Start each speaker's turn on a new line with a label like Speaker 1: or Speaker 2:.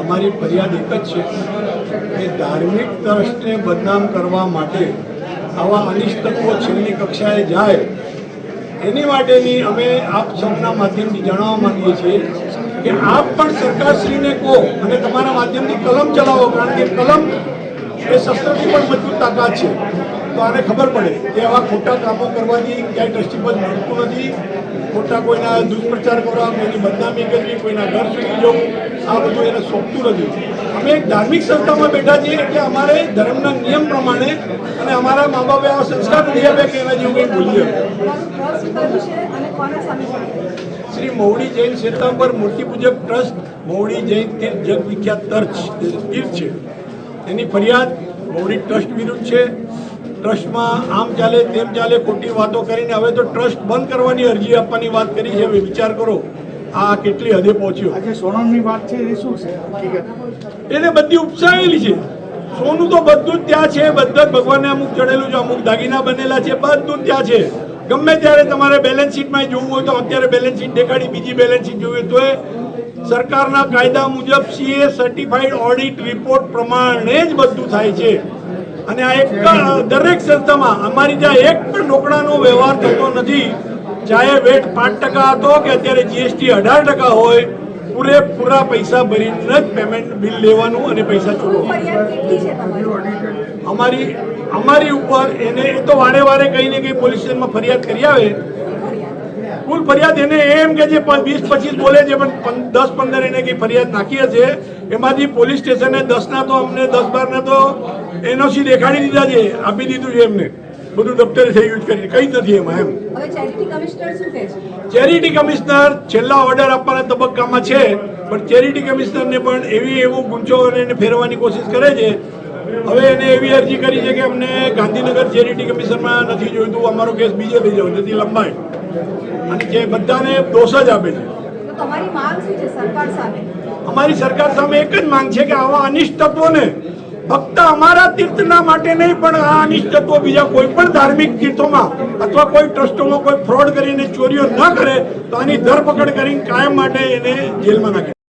Speaker 1: અમારી ફરિયાદ એક જ છે કે ધાર્મિક ટ્રસ્ટને બદનામ કરવા માટે આવા અનિષ્ટ તત્વો છેલ્લી કક્ષાએ જાય. એની માટેની અમે આપ સૌના માધ્યમથી જણાવવા માંગીએ છીએ કે આપ પણ સરકારશ્રીને કહો અને તમારા માધ્યમથી કલમ ચલાવો, કારણ કે કલમ એ શસ્ત્રથી પણ મજબૂત તાકાત છે. તો આને ખબર પડે કે આવા ખોટા કામો કરવાથી ક્યાંય દ્રષ્ટિપદ પદ મળતું નથી. ખોટા કોઈના દુષ્પ્રચાર કરવા, કોઈની બદનામી કરવી, કોઈના ઘર સુધી જવું આ બધું એને સોંપતું નથી. અમે એક ધાર્મિક સંસ્થામાં બેઠા છીએ એટલે અમારે ધર્મના નિયમ પ્રમાણે અને અમારા મા બાપે આવા સંસ્કાર નથી આપ્યા કે એના જેવું કંઈ
Speaker 2: ભૂલીએ
Speaker 1: શ્રી મહુડી જૈન શ્વેતાંબર મૂર્તિ પૂજક ટ્રસ્ટ મહુડી જૈન તીર્થ જગ વિખ્યાત તર્ચ તીર્થ છે. એની ફરિયાદ મહુડી ટ્રસ્ટ વિરુદ્ધ છે. ટ્રસ્ટમાં આમ ચાલે તેમ ચાલે ખોટી વાતો કરીને હવે તો ટ્રસ્ટ બંધ કરવાની અરજી આપવાની વાત કરી છે. હવે વિચાર કરો આ કેટલી હદે પહોંચ્યો.
Speaker 3: આજે સોનમની વાત છે એ શું છે? હકીકત?
Speaker 1: એને બધી ઉપસાવેલી છે. સોનું તો બધું જ ત્યાં છે બધા જ ભગવાનને અમુક ચડેલું છે અમુક દાગીના બનેલા છે બધું જ ત્યાં છે. ગમે ત્યારે તમારે બેલેન્સ શીટમાં જોવું હોય તો અત્યારે બેલેન્સ શીટ દેખાડી બીજી બેલેન્સ શીટ જોવી તો સરકારના કાયદા મુજબ સીએ સર્ટિફાઈડ ઓડિટ રિપોર્ટ પ્રમાણે જ બધું થાય છે. અને આ એક દરેક સંસ્થામાં અમારી ત્યાં એક પણ રોકડાનો વ્યવહાર થતો નથી ચાહે વેટ પાંચ ટકા હતો કે અત્યારે જીએસટી અઢાર ટકા હોય પૂરેપૂરા પૈસા ભરીને જ પેમેન્ટ બિલ લેવાનું અને પૈસા ચૂકવવાનું. અમારી અમારી ઉપર એને એ તો વારે વારે કંઈ ને કંઈ પોલીસ સ્ટેશનમાં ફરિયાદ કરી આવે કુલ ફરિયાદ એને એમ કે જે વીસ પચીસ બોલે છે પણ દસ પંદર એને કંઈ ફરિયાદ નાખી હશે એમાંથી પોલીસ સ્ટેશને દસના તો અમને દસ બારના તો એનઓસી દેખાડી દીધા છે આપી દીધું છે એમને. બધું દફતરે થઈ યુઝ કરી કંઈ નથી એમાં એમ.
Speaker 2: ચેરિટી કમિશનર
Speaker 1: છેલ્લા ઓર્ડર આપવાના તબક્કામાં છે પણ ચેરિટી કમિશનરને પણ એવી એવું ગુંચો અને એને ફેરવાની કોશિશ કરે છે. હવે એને એવી અરજી કરી છે કે અમને ગાંધીનગર ચેરિટી કમિશનમાં નથી જોઈતું અમારો કેસ બીજે લઈ જાવ જેથી લંબાય. અને જે બધાને દોષ જ આપે છે. અમારી સરકાર સામે એક જ માંગ છે કે આવા અનિષ્ટ તત્વોને ફક્ત અમારા તીર્થના માટે નહીં પણ આ અનિષ્ટ તત્વો બીજા કોઈ પણ ધાર્મિક તીર્થોમાં અથવા કોઈ ટ્રસ્ટોમાં કોઈ ફ્રોડ કરીને ચોરીઓ ન કરે તો આની ધરપકડ કરીને કાયમ માટે એને જેલમાં નાખે.